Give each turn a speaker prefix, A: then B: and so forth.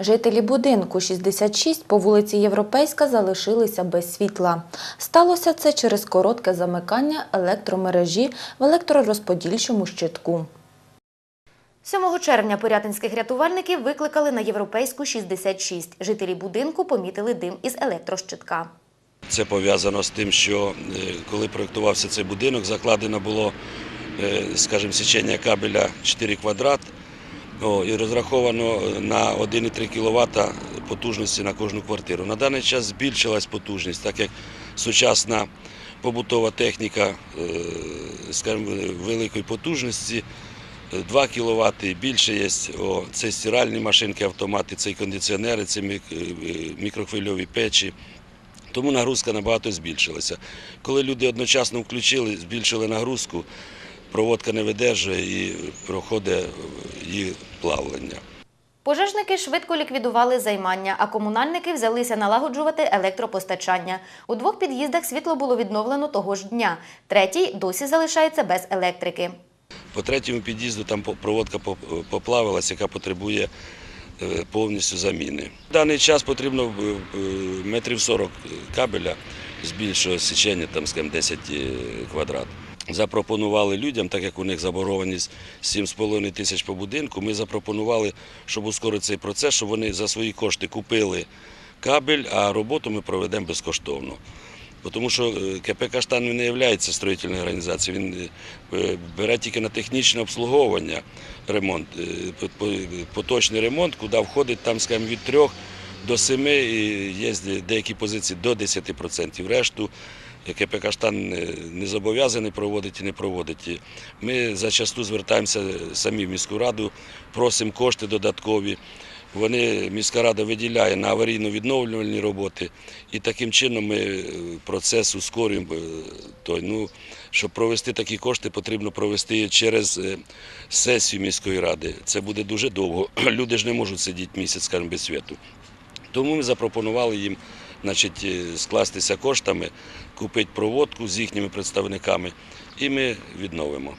A: Жителі будинку 66 по вулиці Європейська залишилися без світла. Сталося це через коротке замикання електромережі в електророзподільчому щитку.
B: 7 червня порятинських рятувальників викликали на європейську 66. Жителі будинку помітили дим із електрощитка.
C: Це пов'язано з тим, що е, коли проєктувався цей будинок, закладено було, е, скажімо, січення кабеля 4 квадрат і розраховано на 1,3 кВт потужності на кожну квартиру. На даний час збільшилась потужність, так як сучасна побутова техніка, е, скажімо, великої потужності. 2 кВт і більше є. О, це стиральні машинки, автомати, це кондиціонери, це е, мікрохвильові печі. Тому нагрузка набагато збільшилася. Коли люди одночасно включили, збільшили нагрузку, проводка не видержує і проходить її плавлення.
B: Пожежники швидко ліквідували займання, а комунальники взялися налагоджувати електропостачання. У двох під'їздах світло було відновлено того ж дня. Третій досі залишається без електрики.
C: По третьому під'їзду там проводка поп- поплавилась, яка потребує е, повністю заміни. В даний час потрібно е, е, метрів 40 кабеля з більшого січення, там, скажімо, 10 е, квадрат. Запропонували людям, так як у них заборгованість 7,5 тисяч по будинку, ми запропонували, щоб ускорити цей процес, щоб вони за свої кошти купили кабель, а роботу ми проведемо безкоштовно. Тому що е, КП «Каштан» не є строїтельною організацією, він е, бере тільки на технічне обслуговування ремонт, е, по- по- поточний ремонт, куди входить там, скажімо, від 3 до 7, і є деякі позиції до 10%. Решту КП «Каштан» не- не зобов'язаний проводити і не проводить. І Ми зачасту звертаємося самі в міську раду, просимо кошти додаткові. Вони міська рада виділяє на аварійно-відновлювальні роботи, і таким чином ми е, процес ускорюємо. е, Той, ну, щоб провести такі кошти, потрібно провести через е, сесію міської ради. Це буде дуже довго. Люди ж не можуть сидіти місяць, скажімо, без світу. Тому ми запропонували їм значить, е, скластися коштами, купити проводку з їхніми представниками, і ми відновимо.